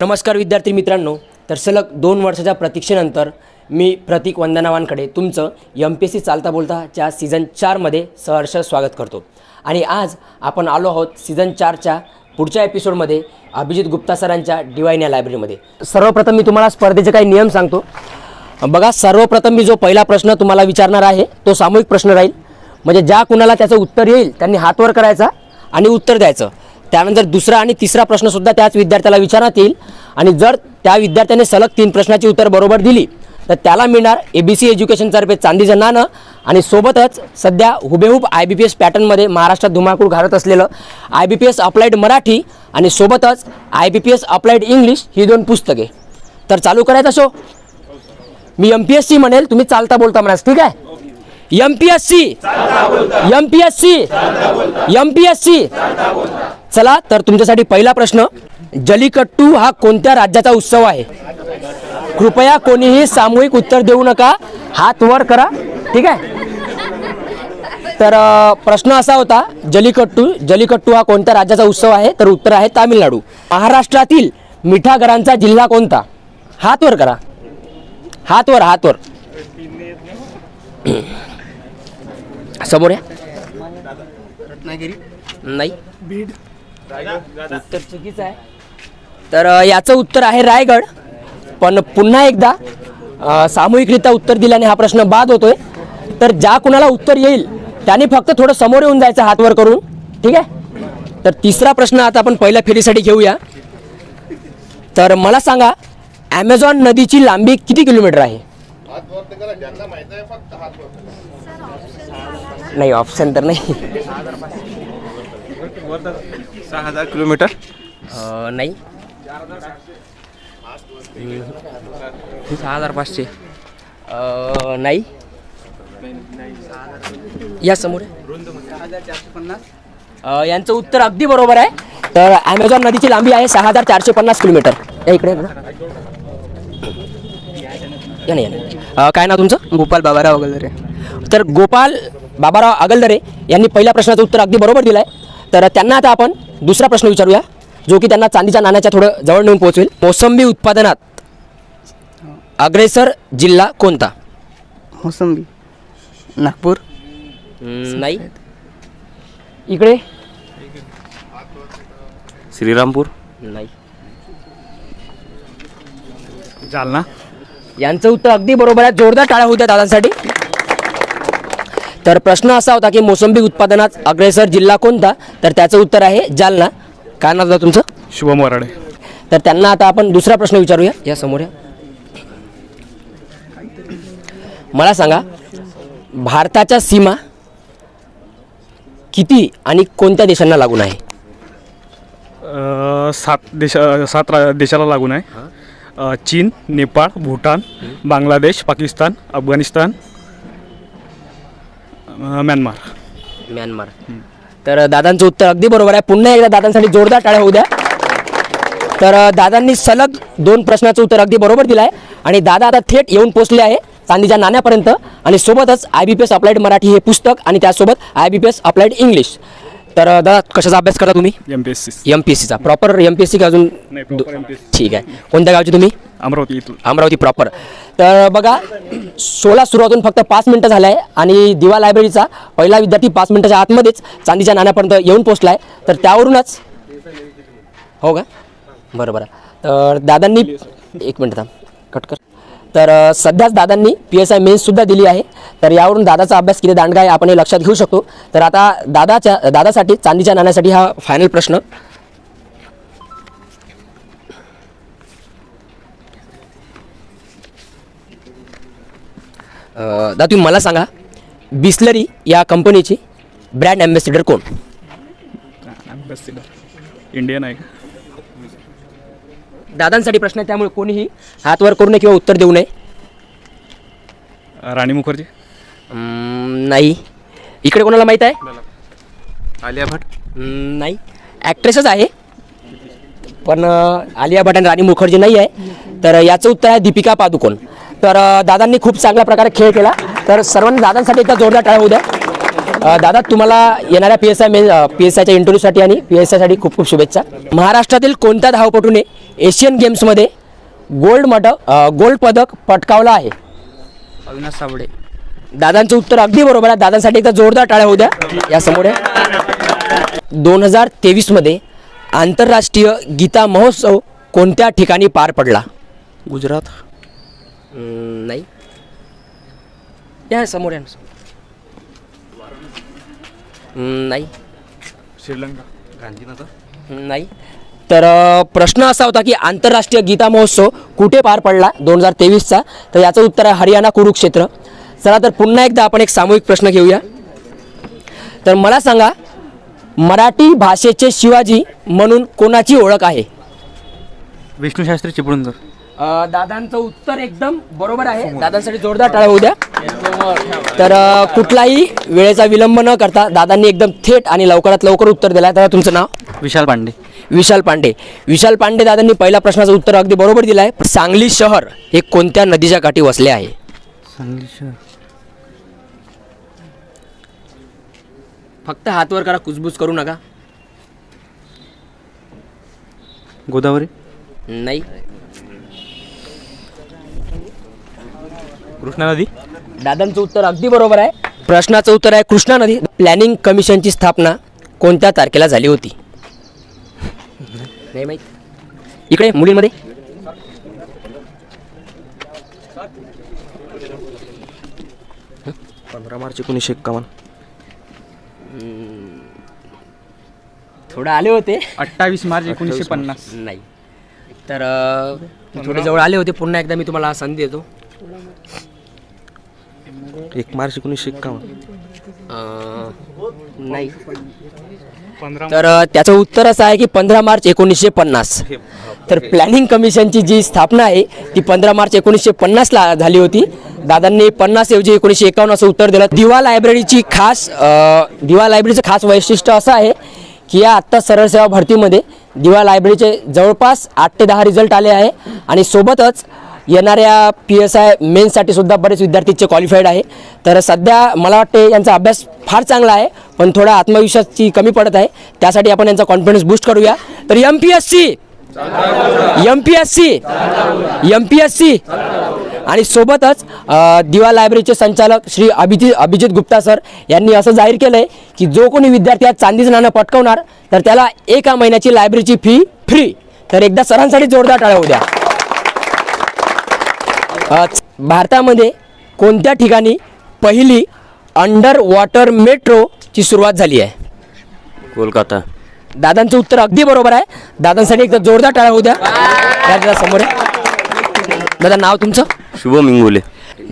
नमस्कार विद्यार्थी मित्रांनो तर सलग दोन वर्षाच्या प्रतीक्षेनंतर मी प्रतीक वंदनावांकडे तुमचं एम पी एस सी चालता बोलताच्या सीझन चारमध्ये सहर्ष स्वागत करतो. आणि आज आपण आलो आहोत सीझन चारच्या पुढच्या एपिसोडमध्ये अभिजित गुप्ता सरांच्या डिवाईन या लायब्ररीमध्ये सर्वप्रथम मी तुम्हाला स्पर्धेचे काही नियम सांगतो. बघा सर्वप्रथम मी जो पहिला प्रश्न तुम्हाला विचारणार आहे तो सामूहिक प्रश्न राहील. म्हणजे ज्या कुणाला त्याचं उत्तर येईल त्यांनी हात वर करायचा आणि उत्तर द्यायचं. त्यानंतर दुसरा आणि तिसरा प्रश्नसुद्धा त्याच विद्यार्थ्याला विचारण्यात येईल. आणि जर त्या विद्यार्थ्याने सलग तीन प्रश्नाची उत्तर बरोबर दिली तर त्याला मिळणार ए बी सी एज्युकेशनतर्फे चांदीचं नाणं आणि सोबतच सध्या हुबेहूब आय बी पी एस पॅटर्नमध्ये महाराष्ट्रात धुमाकूळ घालत असलेलं I B P S applied Marathi आणि सोबतच I B P S applied English ही दोन पुस्तके. तर चालू करायचा शो. मी एम पी एस सी म्हणेल तुम्ही चालता बोलता म्हणास ठीक आहे? M P S C M P S C M P S C चला तर तुमच्यासाठी पहिला प्रश्न जलीकट्टू हा कोणत्या राज्याचा उत्सव आहे? कृपया कोणीही सामूहिक उत्तर देऊ नका. हात वर करा. ठीक आहे? तर प्रश्न असा होता जलीकट्टू जलीकट्टू हा कोणत्या राज्याचा उत्सव आहे? तर उत्तर आहे तामिळनाडू. महाराष्ट्रातील मिठागरांचा जिल्हा कोणता? हात वर करा. हात वर हात वर. समोर या. नाही. उत्तर चुकीचं आहे. तर याचं उत्तर आहे रायगड. पण पुन्हा एकदा सामूहिकरित्या उत्तर दिल्याने हा प्रश्न बाद होतोय. तर ज्या कुणाला उत्तर येईल त्याने फक्त थोडं समोर येऊन जायचं हातवर करून. ठीक आहे? तर तिसरा प्रश्न आता आपण पहिल्या फेरीसाठी घेऊया. तर मला सांगा ॲमेझॉन नदीची लांबी किती किलोमीटर आहे? नाही ऑप्शन तर नाही. सहा हजार किलोमीटर. अ, नाही. सहा हजार पाचशे. अ, नाही. या समोर. अ, यांचं उत्तर अगदी बरोबर आहे. तर ॲमेझॉन नदीची लांबी आहे सहा हजार चारशे पन्नास किलोमीटर. या इकडे या ना. या ना, या ना. अ, काय नाव तुमचं? गोपाल बाबाराव वगैरे तर गोपाल बाबाराव आगलदरे यांनी पहिल्या प्रश्नाचं उत्तर अगदी बरोबर दिलं आहे तर त्यांना आता आपण दुसरा प्रश्न विचारूया जो की त्यांना चांदीच्या नाण्याच्या थोडं जवळ नेऊन पोहोचवेल. मोसंबी उत्पादनात अग्रेसर जिल्हा कोणता? मोसंबी. नागपूर. नाही. इकडे? श्रीरामपूर. नाही. जालना. यांचं उत्तर अगदी बरोबर आहे. जोरदार टाळ्या होत्या दादांसाठी. तर प्रश्न असा होता की मोसंबी उत्पादनात अग्रेसर जिल्हा कोणता? तर त्याचं उत्तर आहे जालना. काय नाव तुमचं? शुभम वराडे. तर त्यांना आता आपण दुसरा प्रश्न विचारूया. या समोर या. मला सांगा भारताच्या सीमा किती आणि कोणत्या देशांना लागून आहे? अ, सात देश अ, सात रा देशाला लागून आहे. अ, चीन नेपाळ भूटान बांगलादेश पाकिस्तान अफगाणिस्तान म्यानमार. म्यानमार. तर दादांचं उत्तर अगदी बरोबर आहे. पुन्हा एकदा दादांसाठी जोरदार टाळ्या होऊ द्या. तर दादांनी सलग दोन प्रश्नाचं उत्तर अगदी बरोबर दिलं आहे आणि दादा आता थेट येऊन पोचले आहे चांदीच्या नाण्यापर्यंत. आणि सोबतच I B P S applied Marathi हे पुस्तक आणि त्यासोबत I B P S applied English तर दादा कशाचा अभ्यास करता तुम्ही? M P S C M P S सीचा proper M P S C का अजून? ठीक आहे. कोणत्या गावचे तुम्ही? अमरावती अमरावती प्रॉपर तर बघा सोळा सुरुवातून फक्त पाच मिनटं झालं आहे. आणि दिवा लायब्ररीचा पहिला विद्यार्थी पाच मिनटाच्या आतमध्येच चांदीच्या नाण्यापर्यंत येऊन पोचला आहे तर त्यावरूनच हो का? बरं बरं. तर दादांनी एक मिनटं थांब. कट कर. तर सध्याच दादांनी पी एस आय मेन्ससुद्धा दिली आहे. तर यावरून दादाचा अभ्यास किती दांडगा आहे आपण हे लक्षात घेऊ शकतो. तर आता दादाच्या दादासाठी चांदीच्या नाण्यासाठी हा फायनल प्रश्न. अ, दादा तुम्ही मला सांगा बिस्लरी या कंपनीची ब्रँड ॲम्बॅसिडर कोण? अम्बॅसिडर इंडियन आहे का? दादांसाठी प्रश्न आहे त्यामुळे कोणीही हात वर करू नये किंवा उत्तर देऊ नये. अ, राणी मुखर्जी? अं, नाही. इकडे कोणाला माहीत आहे? आलिया भट. अं, नाही. ॲक्ट्रेसच आहे. पण अं, आलिया भट आणि राणी मुखर्जी नाही आहे. तर याचं उत्तर आहे दीपिका पादुकोण. तर दादांनी खूप चांगल्या प्रकारे खेळ केला. तर सर्वांनी दादांसाठी एकदा जोरदार टाळ्या होऊ द्या. दादा तुम्हाला येणाऱ्या P S I main P S आयच्या इंटरव्ह्यूसाठी आणि पी एस आयसाठी खूप खूप शुभेच्छा. महाराष्ट्रातील कोणत्या धावपटूने एशियन गेम्समध्ये गोल्ड मटक गोल्ड पदक पटकावलं आहे? अविनाश साबळे. दादांचं उत्तर अगदी बरोबर आहे. दादांसाठी एकदा जोरदार टाळ्या होऊ द्या. या समोर दोन हजार तेवीसमध्ये आंतरराष्ट्रीय गीता महोत्सव कोणत्या ठिकाणी पार पडला? गुजरात. नाही या समोर या ना. नाही श्रीलंका गांधीनगर नाही तर प्रश्न असा होता की आंतरराष्ट्रीय गीता महोत्सव कुठे पार पडला दोन हजार तेवीसचा? तर याचं उत्तर आहे हरियाणा कुरुक्षेत्र. चला तर पुन्हा एकदा आपण एक सामूहिक प्रश्न घेऊया. तर मला सांगा मराठी भाषेचे शिवाजी म्हणून कोणाची ओळख आहे? विष्णू शास्त्री चिपळूणकर. अ, दादांचं उत्तर एकदम बरोबर आहे. दादांसाठी जोरदार टाळ्या होऊ द्या. तर अ, कुठलाही वेळेचा विलंब न करता दादांनी एकदम थेट आणि लवकरात लवकर उत्तर दिलं आहे तर तुमचं नाव? विशाल पांडे. विशाल पांडे. विशाल पांडे दादांनी पहिल्या प्रश्नाचं उत्तर अगदी बरोबर दिलं आहे सांगली शहर हे कोणत्या नदीच्या काठी वसले आहे? सांगली शहर. फक्त हातवर करा कुजबूज करू नका. गोदावरी? नाही. कृष्णा नदी? दादांचं उत्तर अगदी बरोबर आहे. प्रश्नाचं उत्तर आहे कृष्णा नदी. प्लॅनिंग कमिशनची स्थापना कोणत्या तारखेला झाली होती? नाही माहीत. इकडे मुलींमध्ये. पंधरा मार्च एकोणीसशे एक्कावन्न. थोडं आले होते. अठ्ठावीस मार्च एकोणीसशे पन्नास. नाही. तर अ, थोडे जवळ आले होते. पुन्हा एकदा मी तुम्हाला संधी देतो. एक मार्च एकोणीसशे एक्कावन्न. अ, नाही. तर त्याचं उत्तर असं आहे की पंधरा मार्च एकोणीसशे पन्नास. तर प्लॅनिंग कमिशनची जी स्थापना आहे ती पंधरा मार्च एकोणीसशे पन्नासला झाली होती. दादांनी पन्नास ऐवजी एकोणीसशे एकावन्न असं उत्तर दिलं. दिवा लायब्ररीची खास दिवा लायब्ररीचं खास वैशिष्ट्य असं आहे की या आत्ता सरळ सेवा भरतीमध्ये दिवा लायब्ररीचे जवळपास आठ ते दहा रिझल्ट आले आहे. आणि सोबतच येणाऱ्या पी एस आय मेन्ससाठी सुद्धा बरेच विद्यार्थीचे क्वालिफाईड आहे. तर सध्या मला वाटते यांचा अभ्यास फार चांगला आहे पण थोडा आत्मविश्वासची कमी पडत आहे. त्यासाठी आपण यांचा कॉन्फिडन्स बूस्ट करूया. तर M P S C M P S C M P S C आणि सोबतच दिवा लायब्ररीचे संचालक श्री अभिजित अभिजित गुप्ता सर यांनी असं जाहीर केलं आहे की जो कोणी विद्यार्थी आज चांदीचं नाणं पटकवणार तर त्याला एका महिन्याची लायब्ररीची फी फ्री तर एकदा सरांसाठी जोरदार टाळ्या द्या. भारतामध्ये कोणत्या ठिकाणी पहिली अंडर वॉटर मेट्रोची सुरुवात झाली आहे? कोलकाता. दादांचं उत्तर अगदी बरोबर आहे. दादांसाठी एकदा जोरदार टाळ्या होऊ द्या. दादा समोर. दादा नाव तुमचं? शुभम इंगोले.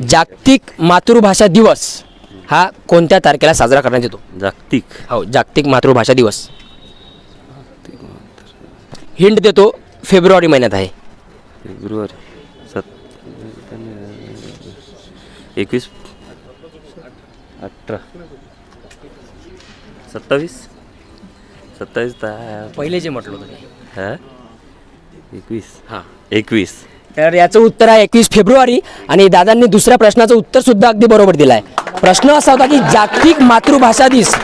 जागतिक मातृभाषा दिवस हा कोणत्या तारखेला साजरा करण्यात येतो? जागतिक. हो जागतिक मातृभाषा दिवस. हिंट देतो फेब्रुवारी महिन्यात आहे. फेब्रुवारी सत एकवीस? अठरा. सत्तावीस? सत्तावीस पहिले जे म्हटलं होतं हा? एकवीस. हां. एकवीस. तर याचं उत्तर आहे एकवीस फेब्रुवारी आणि दादांनी दुसऱ्या प्रश्नाचं उत्तर सुद्धा अगदी बरोबर दिलं आहे प्रश्न असा होता की जागतिक मातृभाषा दिवस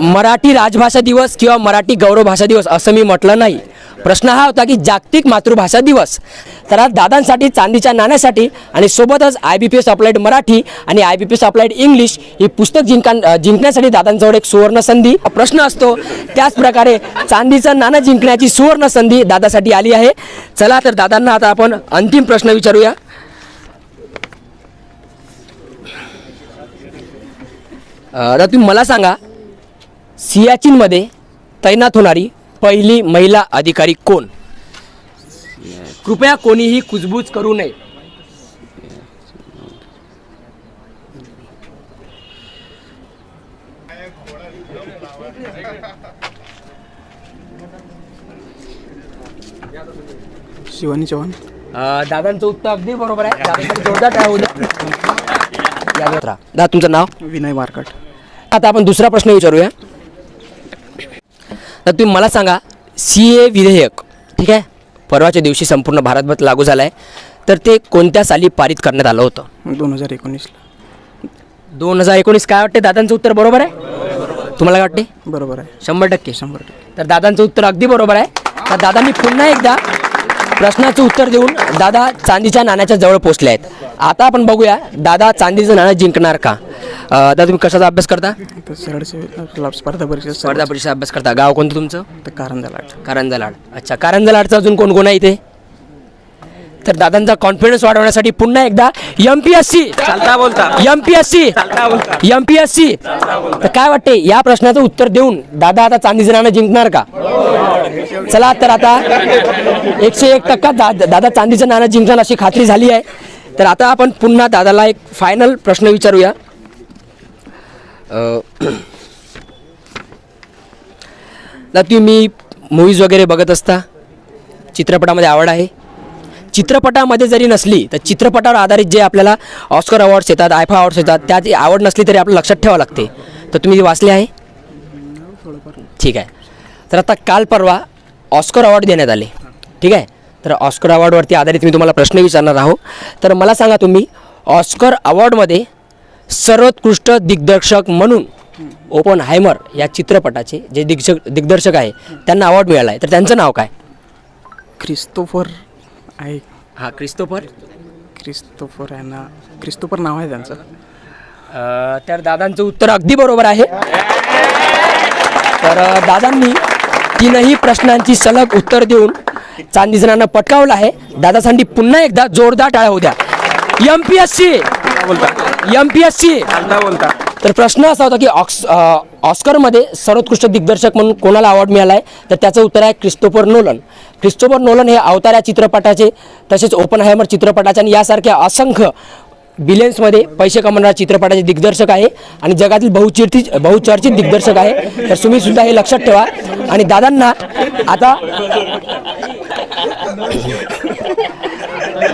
मराठी राजभाषा दिवस किंवा मराठी गौरव भाषा दिवस असं मी म्हटलं नाही. प्रश्न हा होता की जागतिक मातृभाषा दिवस. तर आज दादांसाठी चांदीच्या नाण्यासाठी आणि सोबतच I B P S applied Marathi आणि I B P S applied English ही पुस्तक जिंका जिंकण्यासाठी दादांजवळ एक सुवर्ण संधी प्रश्न असतो. त्याचप्रकारे चांदीचं नाणं जिंकण्याची सुवर्ण संधी दादासाठी आली आहे. चला तर दादांना आता आपण अंतिम प्रश्न विचारूया. आता तुम्ही मला सांगा सियाचीनमध्ये तैनात होणारी पहिली महिला अधिकारी कोण? कृपया कोणीही कुजबूज करू नये. शिवानी चव्हाण. दादांचं उत्तर अगदी बरोबर आहे. जोरदार होऊ द्या. दादा तुमचं नाव? विनय मार्कट. आता आपण दुसरा प्रश्न विचारूया. तर तुम्ही मला सांगा सी ए विधेयक ठीक आहे? परवाच्या दिवशी संपूर्ण भारतभर लागू झालं आहे तर ते कोणत्या साली पारित करण्यात आलं होतं? दोन हजार एकोणीसला. दोन हजार एकोणीस काय वाटते दादांचं उत्तर बरोबर आहे? तुम्हाला काय वाटते बरोबर आहे. शंभर टक्के. शंभर टक्के. तर दादांचं उत्तर अगदी बरोबर आहे. तर दादांनी पुन्हा एकदा प्रश्नाचं उत्तर देऊन दादा चांदीच्या नाण्याच्या जवळ पोचले आहेत. आता आपण बघूया दादा चांदीचं नाणं जिंकणार का? अं, दादा तुम्ही कशाचा अभ्यास करता? स्पर्धा परीक्षा स्पर्धा परीक्षा अभ्यास करता. गाव कोणतं तुमचं? कारंजा लाट कारंजा लाड. अच्छा कारंजा लाडचं अजून कोण कोण आहे इथे? तर दादांचा कॉन्फिडन्स वाढवण्यासाठी पुन्हा एकदा एम पी एस सी चालता बोलता. M P S C M P S C तर काय वाटते या प्रश्नाचं उत्तर देऊन दादा आता चांदीचं नाणं जिंकणार का? चला तर आता एकशे एक टक्का दा दादा चांदीचं नाणं जिंकणार अशी खात्री झाली आहे. तर आता आपण पुन्हा दादाला एक फायनल प्रश्न विचारूया. तुम्ही मूवीज वगैरे बघत असता? चित्रपटामध्ये आवड आहे? चित्रपटामध्ये जरी नसली तर चित्रपटावर आधारित जे आपल्याला ऑस्कर अवॉर्ड्स येतात आयफा अवॉर्ड्स येतात त्याची आवड नसली तरी आपल्याला लक्षात ठेवावं लागते. तर तुम्ही वाचले आहे? ठीक आहे. तर आता काल परवा ऑस्कर अवॉर्ड देण्यात आले. ठीक आहे? तर ऑस्कर अवॉर्डवरती आधारित मी तुम्हाला प्रश्न विचारणार आहो तर मला सांगा तुम्ही ऑस्कर अवॉर्डमध्ये सर्वोत्कृष्ट दिग्दर्शक म्हणून ओपन हायमर या चित्रपटाचे जे दिग्दर्शक दिग्दर्शक आहे त्यांना अवॉर्ड मिळाला आहे. तर त्यांचं नाव काय? क्रिस्तोफर आहे. हा क्रिस्तोफर क्रिस्तोफर आहे ना. क्रिस्तोफर नाव आहे त्यांचं. अ, तर दादांचं उत्तर अगदी बरोबर आहे. तर अ, दादांनी तीनही प्रश्नांची सलग उत्तर देऊन चांदीचं नाणं पटकावलं आहे. दादासाठी पुन्हा एकदा जोरदार टाळ्या होत्या M P S C M P S C बोलता. तर प्रश्न असा होता की ऑक्स ऑस्करमध्ये सर्वोत्कृष्ट दिग्दर्शक म्हणून कोणाला अवॉर्ड मिळाला आहे तर त्याचं उत्तर आहे क्रिस्टोफर नोलन. क्रिस्टोफर नोलन हे अवतार या चित्रपटाचे तसेच ओपन हायमर चित्रपटाचे आणि यासारख्या असंख्य बिलियन्समध्ये पैसे कमवणाऱ्या चित्रपटाचे दिग्दर्शक आहे आणि जगातील बहुचिर्ती बहुचर्चित दिग्दर्शक आहे. तर तुम्ही सुद्धा हे लक्षात ठेवा. आणि दादांना आता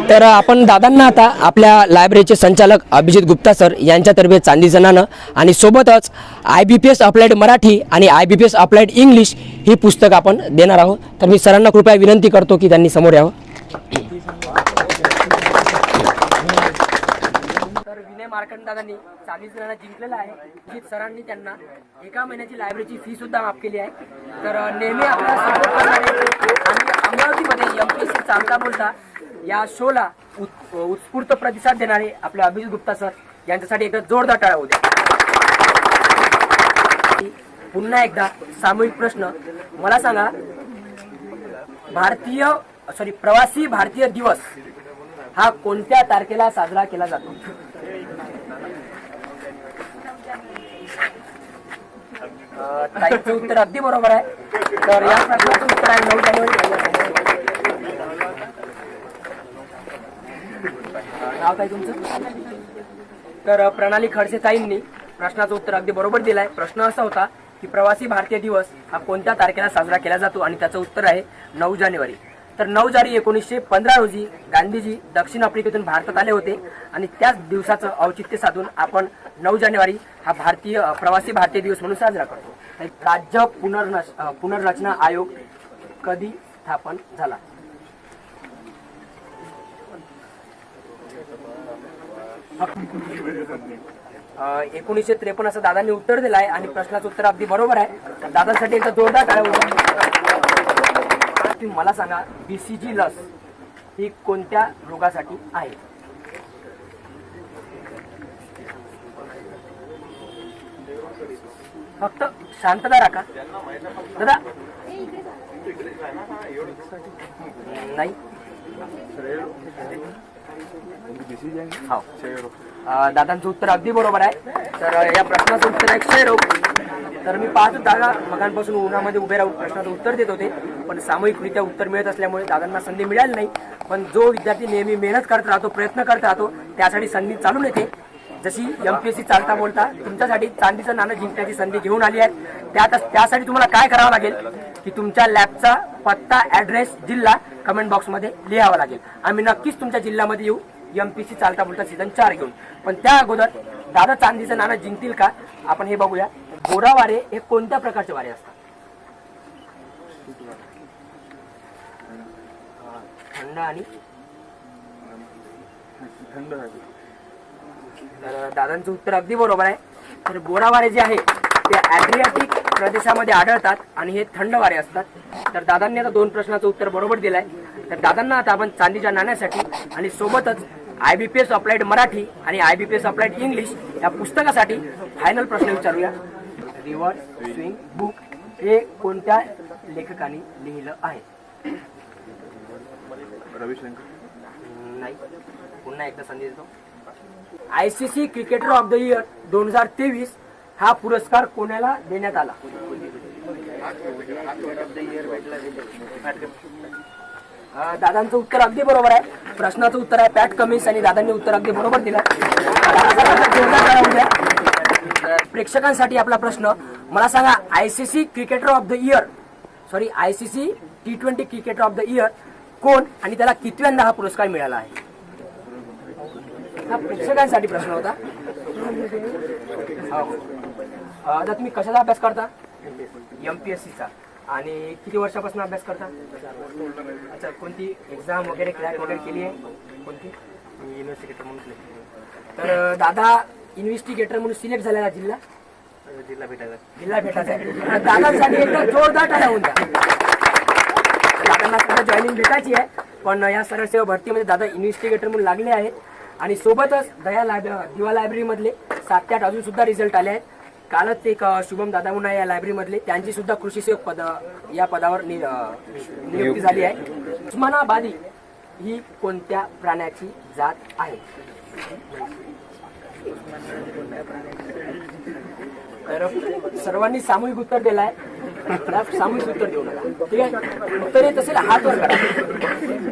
तर आपण दादांना आता आपल्या लायब्ररीचे संचालक अभिजित गुप्ता सर यांच्यातर्फे चांदीचं नाणं आणि सोबतच I B P S applied Marathi आणि I B P S applied English ही पुस्तकं आपण देणार आहोत. तर मी सरांना कृपया विनंती करतो की त्यांनी समोर यावं. तर विनय मार्कंड दादांनी चाळीस जणांना जिंकलेला आहे. अजित सरांनी त्यांना एका महिन्याची लायब्ररीची फी सुद्धा माफ केली आहे. तर नेहमी आपल्याला सपोर्ट करणारे आणि अमरावतीमध्ये एम पी एस सी चालता बोलता. या शोला उत् उत्स्फूर्त प्रतिसाद देणारे आपले अभिजित गुप्ता सर यांच्यासाठी एकदा जोरदार टाळा होऊ द्या. पुन्हा एकदा सामूहिक प्रश्न. मला सांगा भारतीय सॉरी प्रवासी भारतीय दिवस हा कोणत्या तारखेला साजरा केला जातो? उत्तर अगदी बरोबर आहे. तर या प्रश्नाचं उत्तर आहे नऊ जानेवारी. नाव काय तुमचं? तर प्रणाली खडसे साईंनी प्रश्नाचं उत्तर अगदी बरोबर दिलंय. प्रश्न असा होता की प्रवासी भारतीय दिवस हा कोणत्या तारखेला साजरा केला जातो? आणि त्याचं उत्तर आहे नऊ जानेवारी. तर नऊ जानेवारी एकोणीसशे पंधरा रोजी गांधीजी दक्षिण आफ्रिकेतून भारतात आले होते. आणि त्याच दिवसाचं औचित्य साधून आपण नऊ जानेवारी हा भारतीय प्रवासी भारतीय दिवस म्हणून साजरा करतो. राज्य पुनर्नश पुनर्रचना आयोग कधी स्थापन झाला? एकोणीसशे त्रेपन्न असं दादांनी उत्तर दिलं आहे आणि प्रश्नाचं उत्तर अगदी बरोबर आहे. दादांसाठी एकदा जोरदार टाळ्या होत्या. तुम्ही मला सांगा बीसीजी लस ही कोणत्या रोगासाठी आहे? फक्त शांतता राखा. दादा? नाही. हो. दादांचं उत्तर अगदी बरोबर आहे. तर या प्रश्नाचं उत्तर आहे क्षयरोग तर मी पाच दादा मगांपासून उन्हामध्ये उभे राहून प्रश्नाचं उत्तर देत होते पण सामूहिकरित्या उत्तर मिळत असल्यामुळे दादांना संधी मिळाली नाही. पण जो विद्यार्थी नेहमी मेहनत करत राहतो प्रयत्न करत राहतो त्यासाठी संधी चालून येते. जशी एम पी एस सी चालता बोलता तुमच्यासाठी चांदीचं नाणं जिंकण्याची संधी घेऊन आली आहे. त्यासाठी तुम्हाला काय करावं लागेल? की तुमच्या लॅबचा पत्ता ॲड्रेस जिल्हा कमेंट बॉक्समध्ये लिहावा लागेल. आम्ही नक्कीच तुमच्या जिल्ह्यामध्ये येऊ. एम पी सी चालता बोलता सीझन चार घेऊन. पण त्या अगोदर दादा चांदीचं नाणं जिंकतील का? आपण हे बघूया. गोरा वारे हे कोणत्या प्रकारचे वारे असतात? थंड आणि तर दादांचं उत्तर अगदी बरोबर आहे. तर गोरावारे जे आहे ते ॲड्रियाटिक प्रदेशामध्ये आढळतात आणि हे थंड वारे असतात. तर दादांनी आता दोन प्रश्नाचं उत्तर बरोबर दिलंय. तर दादांना आता आपण चांदीच्या नाण्यासाठी आणि सोबतच I B P S applied Marathi आणि I B P S applied English या पुस्तकासाठी फायनल प्रश्न विचारूया. रिव्हर्स स्विंग बुक हे कोणत्या लेखकाने लिहिलं आहे? नाही. पुन्हा एकदा संधी देतो. I C C cricketer of the year दोन हजार तेवीस हा पुरस्कार कोणाला देण्यात आला? दादांचं उत्तर अगदी बरोबर आहे. प्रश्नाचं उत्तर आहे. पॅट कमिन्स आणि दादांनी उत्तर अगदी बरोबर दिलं. प्रेक्षकांसाठी आपला प्रश्न. मला सांगा ICC cricketer of the year sorry ICC T twenty cricketer of the year कोण आणि त्याला कितव्यांदा हा पुरस्कार मिळाला आहे? हा प्रेक्षकांसाठी प्रश्न होता. हो. आता तुम्ही कशाचा अभ्यास करता? एम पी एस सीचा आणि किती वर्षापासून अभ्यास करता? अच्छा कोणती एक्झाम वगैरे क्रॅक वगैरे केली आहे? कोणती? इन्व्हेस्टिगेटर म्हणून. तर दादा इन्व्हेस्टिगेटर म्हणून सिलेक्ट झालेला जिल्हा? जिल्हा भेटायचा जिल्हा भेटायचा आहे. दादांसाठी एकदा जोरदार टाळ्या होऊन दादांना सध्या जॉईनिंग भेटायची आहे. पण या सरळ सेवा भरतीमध्ये दादा इन्व्हेस्टिगेटर म्हणून लागले आहेत. आणि सोबतच दया लायब दिवा लायब्ररीमधले सात ते आठ अजून सुद्धा रिझल्ट आले आहेत. कालच एक शुभम दादा म्हणून आहे या लायब्ररीमधले त्यांची सुद्धा कृषी सेवक पद या पदावर नि- अ, नियुक्ती झाली आहे. उस्मानाबादी ही कोणत्या प्राण्याची जात आहे? तर सर्वांनी सामूहिक उत्तर दिलं आहे त्याला सामूहिक उत्तर देऊ नका. ठीक आहे? उत्तर येत असेल हात वर करा.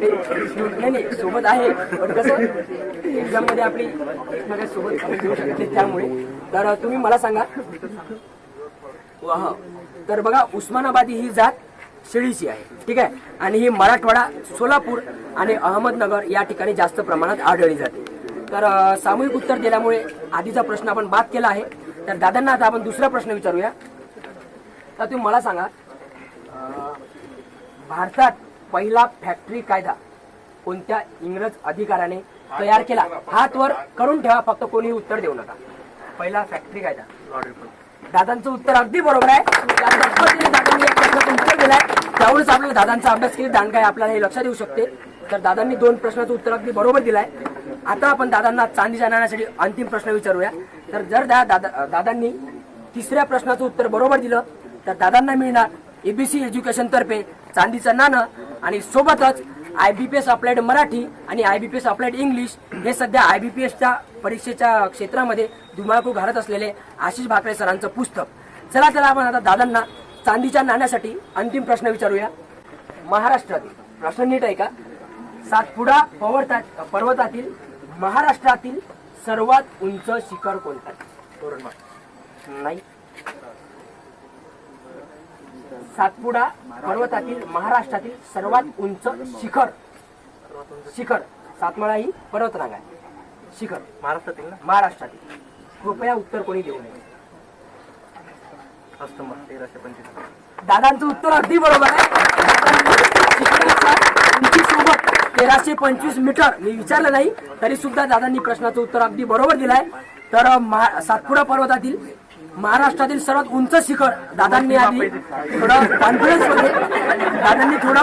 ते- नाही नाही सोबत आहे पण कसं एक्झाममध्ये आपली एकमेकांच्या सोबत देऊ शकते त्यामुळे तर तुम्ही मला सांगा. वाह. तर बघा उस्मानाबादी ही जात शेळीची आहे. ठीक आहे? आणि ही मराठवाडा सोलापूर आणि अहमदनगर या ठिकाणी जास्त प्रमाणात आढळली जाते. तर सामूहिक उत्तर दिल्यामुळे आधीचा प्रश्न आपण बाद केला आहे. तर दादांना आता आपण दुसरा प्रश्न विचारूया. तर तुम्ही मला सांगा भारतात पहिला फॅक्टरी कायदा कोणत्या इंग्रज अधिकाऱ्याने तयार केला? हात वर करून ठेवा फक्त कोणी उत्तर देऊ नका. पहिला फॅक्टरी कायदा. दादांचं उत्तर अगदी बरोबर आहे. दादांनी एक प्रश्नाचं उत्तर दिलंय. त्यावरच आपल्याला दादांचा अभ्यास केली दान काय आपल्याला हे लक्षात येऊ शकते. तर दादांनी दोन प्रश्नाचं उत्तर अगदी बरोबर दिलंय. आता आपण दादांना चांदीच्या नाण्यासाठी अंतिम प्रश्न विचारूया. तर जर दादा दादांनी तिसऱ्या प्रश्नाचं उत्तर बरोबर दिलं तर दादांना मिळणार. एबीसी एज्युकेशन तर्फे चांदीचं नाणं आणि सोबतच I B P S applied Marathi आणि I B P S applied English हे सध्या आय बी पी एसच्या परीक्षेच्या क्षेत्रामध्ये धुमाळकू घालत असलेले आशिष भाकरे सरांचं पुस्तक. चला चला आपण आता दादांना चांदीच्या नाण्यासाठी अंतिम प्रश्न विचारूया. महाराष्ट्रातील प्रश्न नीट आहे का? सातपुडा पर्वतात पर्वतातील महाराष्ट्रातील सर्वात उंच शिखर कोणतं? नाही. सातपुडा पर्वतातील महाराष्ट्रातील सर्वात उंच शिखर. शिखर. सातमाळा ही पर्वतरांग आहे. शिखर. महाराष्ट्रातील ना? महाराष्ट्रातील. कृपया उत्तर कोणी देऊ नये. दादांचं उत्तर अगदी बरोबर आहे. उंचीसोबत तेराशे पंचवीस मीटर. मी विचारलं नाही तरी सुद्धा दादांनी प्रश्नाचं उत्तर अगदी बरोबर दिलंय. तर सातपुडा पर्वतातील महाराष्ट्रातील सर्वात उंच शिखर दादांनी आधी थोडं कॉन्फिडन्समध्ये दादांनी थोडं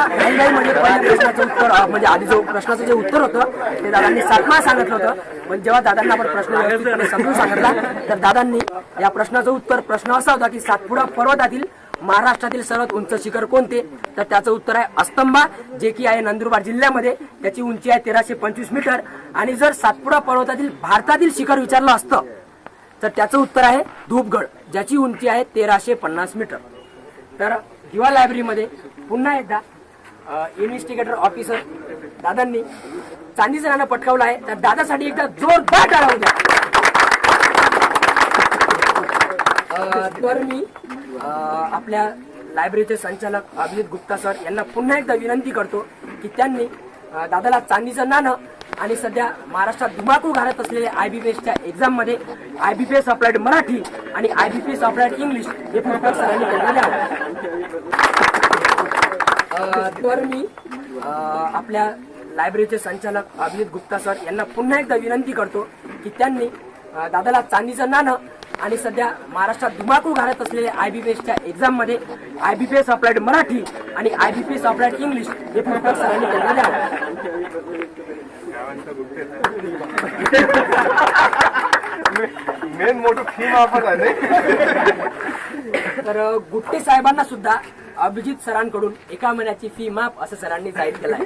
मध्ये पहिल्या प्रश्नाचं उत्तर म्हणजे आधी जो प्रश्नाचं जे उत्तर होतं ते दादांनी सातमा सांगितलं होतं. पण जेव्हा दादांना आपण प्रश्न समजून सांगितला तर दादांनी या प्रश्नाचं उत्तर प्रश्न असा होता की सातपुडा पर्वतातील महाराष्ट्रातील सर्वात उंच शिखर कोणते? तर त्याचं उत्तर आहे अस्तंबा जे की आहे नंदुरबार जिल्ह्यामध्ये. त्याची उंची आहे तेराशे पंचवीस मीटर. आणि जर सातपुडा पर्वतातील भारतातील शिखर विचारलं असतं तर त्याचं उत्तर आहे धूपगड ज्याची उंची आहे तेराशे पन्नास मीटर. तर दिवा लायब्ररीमध्ये पुन्हा एकदा इन्व्हेस्टिगेटर ऑफिसर दादांनी चांदीचं नाणं पटकावलं आहे. तर दादासाठी एकदा जोरदार टाळा होत्या द्या तर मी आपल्या लायब्ररीचे संचालक अभिजित गुप्ता सर यांना पुन्हा एकदा विनंती करतो की त्यांनी दादाला चांदीचं नाणं आणि सध्या महाराष्ट्रात धुमाकूळ घालत असलेल्या आय बी पी एसच्या एक्झाममध्ये I B P S applied Marathi आणि I B P S applied English हे पुस्तक सरांनी त्यांना द्यावं. तर मी आपल्या लायब्ररीचे संचालक अभिजित गुप्ता सर यांना पुन्हा एकदा विनंती करतो की त्यांनी दादाला चांदीचं नाणं आणि सध्या महाराष्ट्रात धुमाकूळ घालत असलेल्या आय बी पी एसच्या एक्झाममध्ये I B P S applied Marathi आणि I B P S applied English हे पेपर सरांनी घेतलेले आहेत मेन मोठं थीम आपण आहे तर गुट्टे साहेबांना सुद्धा अभिजित सरांकडून एका महिन्याची फी माफ असं सरांनी जाहीर केलं आहे